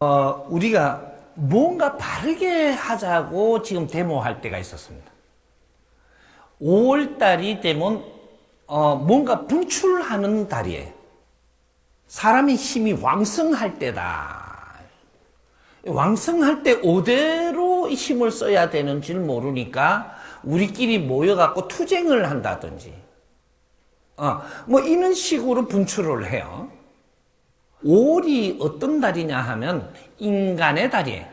어, 우리가 뭔가 바르게 하자고 지금 데모할 때가 있었습니다. 5월 달이 되면 어, 뭔가 분출하는 달이에요. 사람의 힘이 왕성할 때다. 왕성할 때 어디로 힘을 써야 되는지 모르니까 우리끼리 모여갖고 투쟁을 한다든지, 어, 뭐 이런 식으로 분출을 해요. 5월이 어떤 달이냐 하면 인간의 달이에요.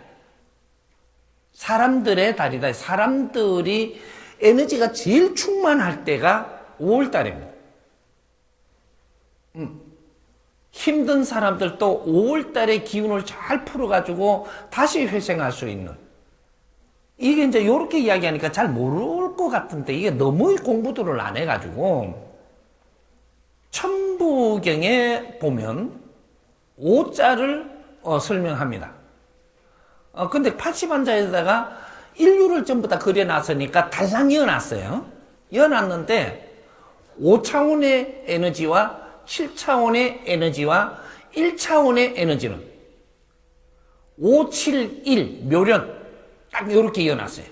사람들의 달이다. 사람들이 에너지가 제일 충만할 때가 5월 달입니다. 음. 힘든 사람들도 5월 달에 기운을 잘 풀어가지고 다시 회생할 수 있는. 이게 이제 이렇게 이야기하니까 잘 모를 것 같은데 이게 너무 공부들을 안 해가지고 천부경에 보면 오자를 어, 설명합니다. 어, 근데 80환자에다가 인류를 전부 다 그려놨으니까 달랑 이어놨어요. 이어놨는데 5차원의 에너지와 7차원의 에너지와 1차원의 에너지는 5, 7, 1, 묘련 딱 이렇게 이어놨어요.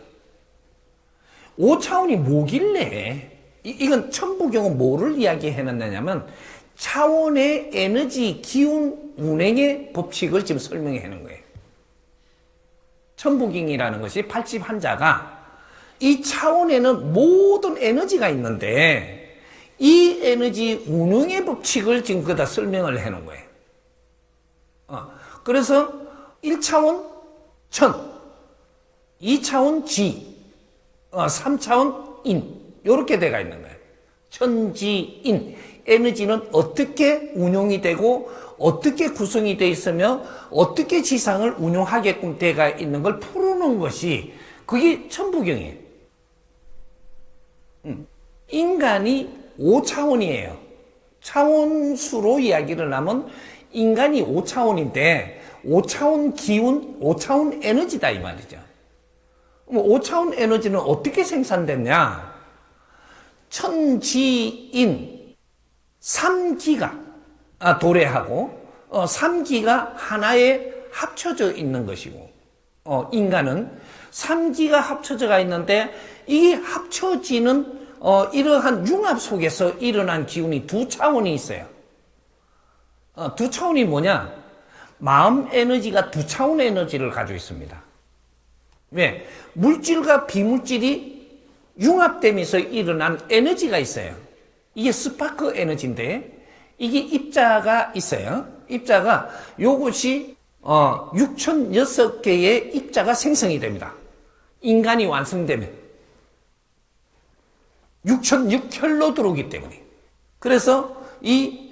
5차원이 뭐길래 이, 이건 천부경은 뭐를 이야기해놨냐면 차원의 에너지 기운 운행의 법칙을 지금 설명해 놓은 거예요. 천부경이라는 것이 80 환자가 이 차원에는 모든 에너지가 있는데 이 에너지 운영의 법칙을 지금 그다 설명을 해 놓은 거예요. 어, 그래서 1차원 천, 2차원 지, 어, 3차원 인, 요렇게 돼가 있는 거예요. 천지인. 에너지는 어떻게 운용이 되고, 어떻게 구성이 되어 있으며, 어떻게 지상을 운용하게끔 돼가 있는 걸 풀어놓은 것이, 그게 천부경이에요. 음. 인간이 5차원이에요. 차원수로 이야기를 하면, 인간이 5차원인데, 5차원 기운, 5차원 에너지다, 이 말이죠. 5차원 에너지는 어떻게 생산됐냐? 천지인 3기가 아, 도래하고 어, 3기가 하나에 합쳐져 있는 것이고 어, 인간은 3기가 합쳐져가 있는데 이 합쳐지는 어, 이러한 융합 속에서 일어난 기운이 두 차원이 있어요. 어, 두 차원이 뭐냐? 마음 에너지가 두 차원의 에너지를 가지고 있습니다. 왜? 물질과 비물질이 융합되면서 일어난 에너지가 있어요. 이게 스파크 에너지인데 이게 입자가 있어요. 입자가 요것이 어 6,006개의 입자가 생성이 됩니다. 인간이 완성되면 6,006혈로 들어오기 때문에 그래서 이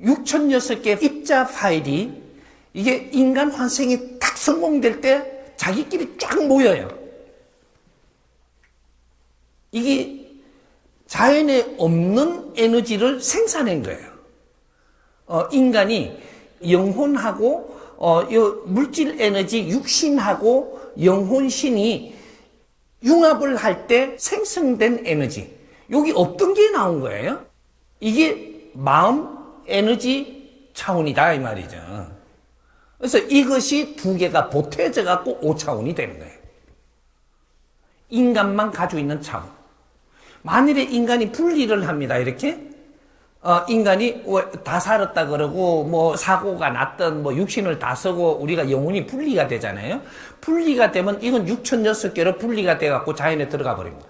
6,006개 입자 파일이 이게 인간 환생이 딱 성공될 때 자기끼리 쫙 모여요. 이게 자연에 없는 에너지를 생산한 거예요. 어, 인간이 영혼하고 어, 요 물질 에너지 육신하고 영혼신이 융합을 할 때 생성된 에너지. 여기 없던 게 나온 거예요. 이게 마음 에너지 차원이다 이 말이죠. 그래서 이것이 두 개가 보태져 갖고 5차원이 되는 거예요. 인간만 가지고 있는 차원. 만일에 인간이 분리를 합니다. 이렇게 어, 인간이 다 살았다 그러고 뭐 사고가 났던 뭐 육신을 다 쓰고 우리가 영혼이 분리가 되잖아요. 분리가 되면 이건 6천여개로 분리가 돼 갖고 자연에 들어가 버립니다.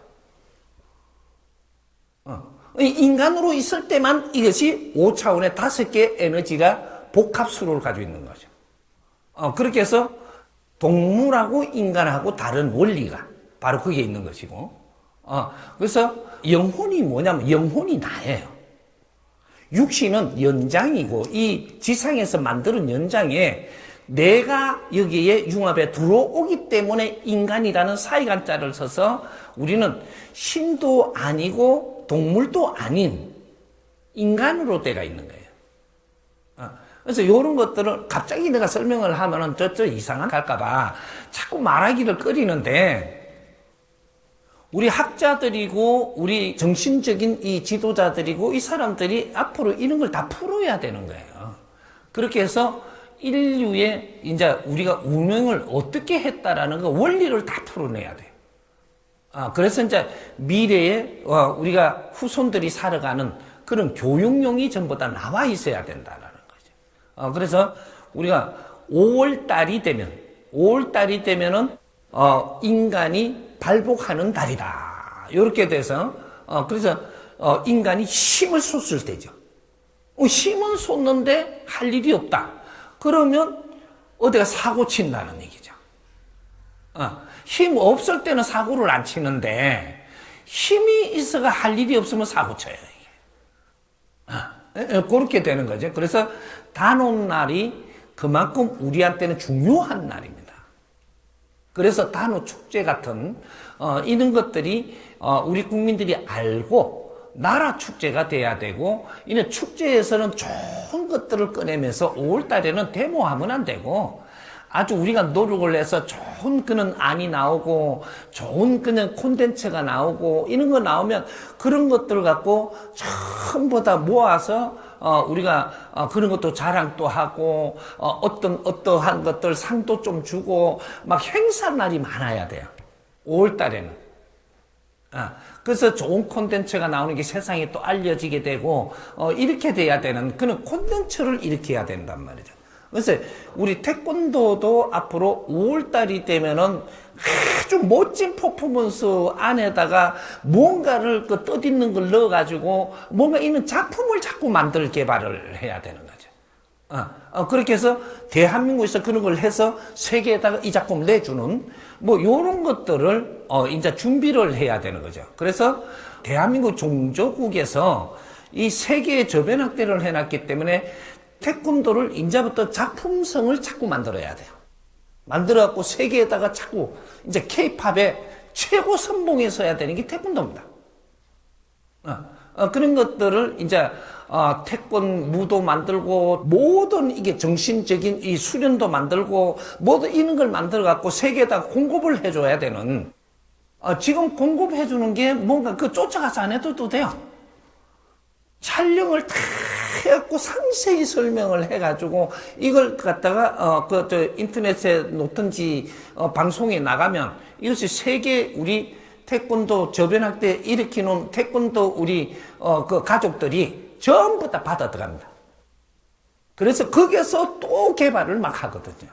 어. 인간으로 있을 때만 이것이 5차원의 다섯 개 에너지가 복합수를 가지고 있는 거죠. 어, 그렇게 해서 동물하고 인간하고 다른 원리가 바로 그게 있는 것이고, 어, 그래서 영혼이 뭐냐면 영혼이 나예요. 육신은 연장이고 이 지상에서 만드는 연장에 내가 여기에 융합에 들어오기 때문에 인간이라는 사이간자를 써서 우리는 신도 아니고 동물도 아닌 인간으로 되가 있는 거예요. 어, 그래서 이런 것들을 갑자기 내가 설명을 하면은 저저 이상한 갈까봐 자꾸 말하기를 꺼리는데 우리 학자들이고 우리 정신적인 이 지도자들이고 이 사람들이 앞으로 이런 걸 다 풀어야 되는 거예요. 그렇게 해서 인류의 이제 우리가 운영을 어떻게 했다라는 거 원리를 다 풀어내야 돼. 아, 그래서 이제 미래에 어, 우리가 후손들이 살아가는 그런 교육용이 전부 다 나와 있어야 된다라는 거죠. 어, 그래서 우리가 5월 달이 되면 5월 달이 되면은 어, 인간이 발복하는 달이다. 이렇게 돼서 어, 그래서 어, 인간이 힘을 쏟을 때죠. 어, 힘은 쏟는데 할 일이 없다. 그러면 어디가 사고 친다는 얘기죠. 어, 힘 없을 때는 사고를 안 치는데 힘이 있어가 할 일이 없으면 사고 쳐요. 이게. 어, 어, 그렇게 되는 거죠. 그래서 단오날이 그만큼 우리한테는 중요한 날입니다. 그래서 단오 축제 같은 어, 이런 것들이 어, 우리 국민들이 알고 나라 축제가 돼야 되고 이는 축제에서는 좋은 것들을 꺼내면서 5월 달에는 데모하면 안 되고 아주 우리가 노력을 해서 좋은 그런 안이 나오고 좋은 그냥 콘텐츠가 나오고 이런 거 나오면 그런 것들을 갖고 전부 다 모아서 어, 우리가 어, 그런 것도 자랑도 하고 어, 어떤 어떠한 것들 상도 좀 주고 막 행사 날이 많아야 돼요. 5월 달에는. 아, 그래서 좋은 콘텐츠가 나오는 게 세상에 또 알려지게 되고 어, 이렇게 돼야 되는 그런 콘텐츠를 일으켜야 된단 말이죠. 그래서 우리 태권도도 앞으로 5월 달이 되면은 아주 멋진 퍼포먼스 안에다가 뭔가를 그 뜻있는 걸 넣어가지고 뭔가 있는 작품을 자꾸 만들 개발을 해야 되는 거죠. 어, 어, 그렇게 해서 대한민국에서 그런 걸 해서 세계에다가 이 작품을 내주는 뭐 요런 것들을 어, 이제 준비를 해야 되는 거죠. 그래서 대한민국 종조국에서 이 세계의 저변 확대를 해놨기 때문에 태권도를 이제부터 작품성을 자꾸 만들어야 돼요. 만들어갖고 세계에다가 자꾸 이제 케이팝의 최고 선봉에 서야 되는 게 태권도입니다. 어, 어, 그런 것들을 이제 어, 태권 무도 만들고 모든 이게 정신적인 이 수련도 만들고 모든 이런 걸 만들어 갖고 세계에다 공급을 해줘야 되는 어, 지금 공급해 주는 게 뭔가 그 쫓아가서 안 해도 돼요. 촬영을 다 해갖고 상세히 설명을 해가지고 이걸 갖다가 어그 인터넷에 놓든지 어, 방송에 나가면 이것이 세계 우리 태권도 저변학 때 일으키는 태권도 우리 어 그 가족들이 전부 다 받아 들어갑니다. 그래서 거기에서 또 개발을 막 하거든요.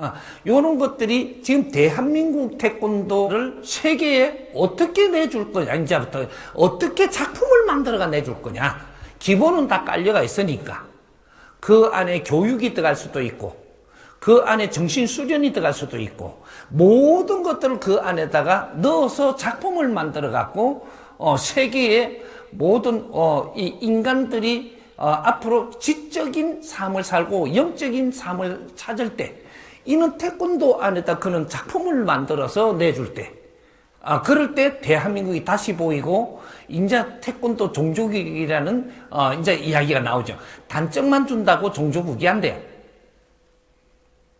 아, 요런 것들이 지금 대한민국 태권도를 세계에 어떻게 내줄 거냐, 이제부터 어떻게 작품을 만들어가 내줄 거냐. 기본은 다 깔려가 있으니까. 그 안에 교육이 들어갈 수도 있고, 그 안에 정신 수련이 들어갈 수도 있고, 모든 것들을 그 안에다가 넣어서 작품을 만들어 갖고, 어, 세계의 모든, 어, 이 인간들이 어, 앞으로 지적인 삶을 살고 영적인 삶을 찾을 때, 이는 태권도 안에다 그는 작품을 만들어서 내줄 때, 아, 그럴 때 대한민국이 다시 보이고, 이제 태권도 종조국이라는, 어, 이제 이야기가 나오죠. 단점만 준다고 종조국이 안 돼요.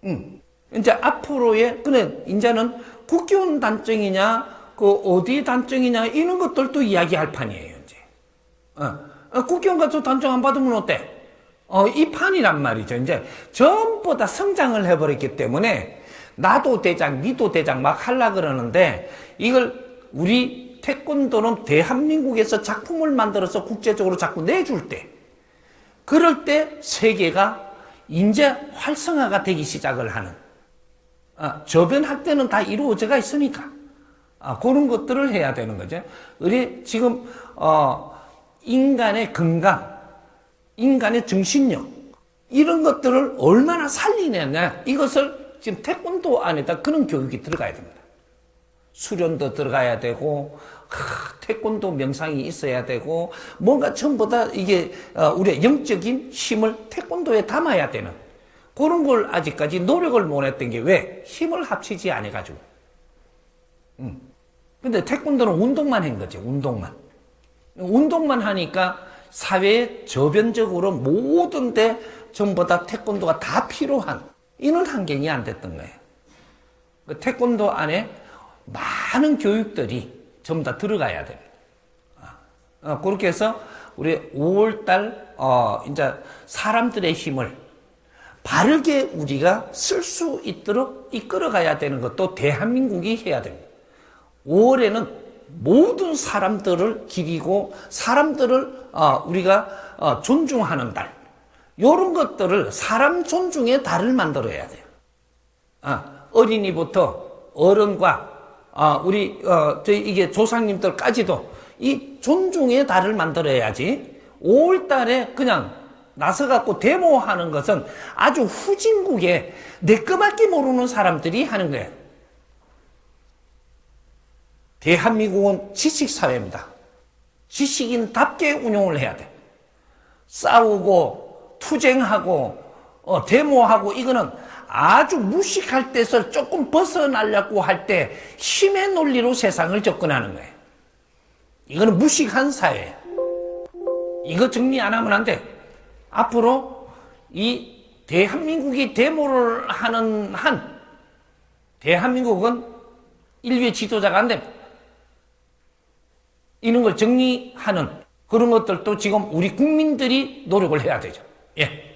음. 이제 앞으로의, 그래, 이제는 국기원 단정이냐, 그 어디 단정이냐, 이런 것들도 이야기할 판이에요, 이제. 어. 어, 국기원 가서 단정 안 받으면 어때? 어, 이 판이란 말이죠. 이제 전부 다 성장을 해버렸기 때문에 나도 대장, 니도 대장 막 하려 그러는데 이걸 우리 태권도는 대한민국에서 작품을 만들어서 국제적으로 자꾸 내줄 때 그럴 때 세계가 이제 활성화가 되기 시작을 하는 아, 저변 학대는 다 이루어져가 있으니까 아, 그런 것들을 해야 되는 거죠. 우리 지금 어, 인간의 건강 인간의 정신력 이런 것들을 얼마나 살리느냐 이것을 지금 태권도 안에다 그런 교육이 들어가야 됩니다. 수련도 들어가야 되고 하, 태권도 명상이 있어야 되고 뭔가 전부 다 이게 어, 우리의 영적인 힘을 태권도에 담아야 되는 그런 걸 아직까지 노력을 못 했던 게 왜 힘을 합치지 않아 가지고. 음. 근데 태권도는 운동만 한 거죠. 운동만. 운동만 하니까 사회에 저변적으로 모든 데 전부 다 태권도가 다 필요한 이런 환경이 안 됐던 거예요. 그 태권도 안에 많은 교육들이 전부 다 들어가야 됩니다. 어, 그렇게 해서 우리 5월달 어, 이제 사람들의 힘을 바르게 우리가 쓸 수 있도록 이끌어가야 되는 것도 대한민국이 해야 됩니다. 5월에는 모든 사람들을 기리고 사람들을 어, 우리가 어, 존중하는 달. 이런 것들을 사람 존중의 달을 만들어야 돼요. 아, 어린이부터 어른과 아, 우리 어, 저희 이게 조상님들까지도 이 존중의 달을 만들어야지 5월 달에 그냥 나서 갖고 데모하는 것은 아주 후진국에 내 거밖에 모르는 사람들이 하는 거예요. 대한민국은 지식사회입니다. 지식인답게 운영을 해야 돼. 싸우고, 투쟁하고, 어, 데모하고, 이거는 아주 무식할 때서 조금 벗어나려고 할 때 힘의 논리로 세상을 접근하는 거예요. 이거는 무식한 사회예요. 이거 정리 안 하면 안 돼. 앞으로 이 대한민국이 데모를 하는 한 대한민국은 인류의 지도자가 안 됩니다. 이런 걸 정리하는 그런 것들도 지금 우리 국민들이 노력을 해야 되죠. 예.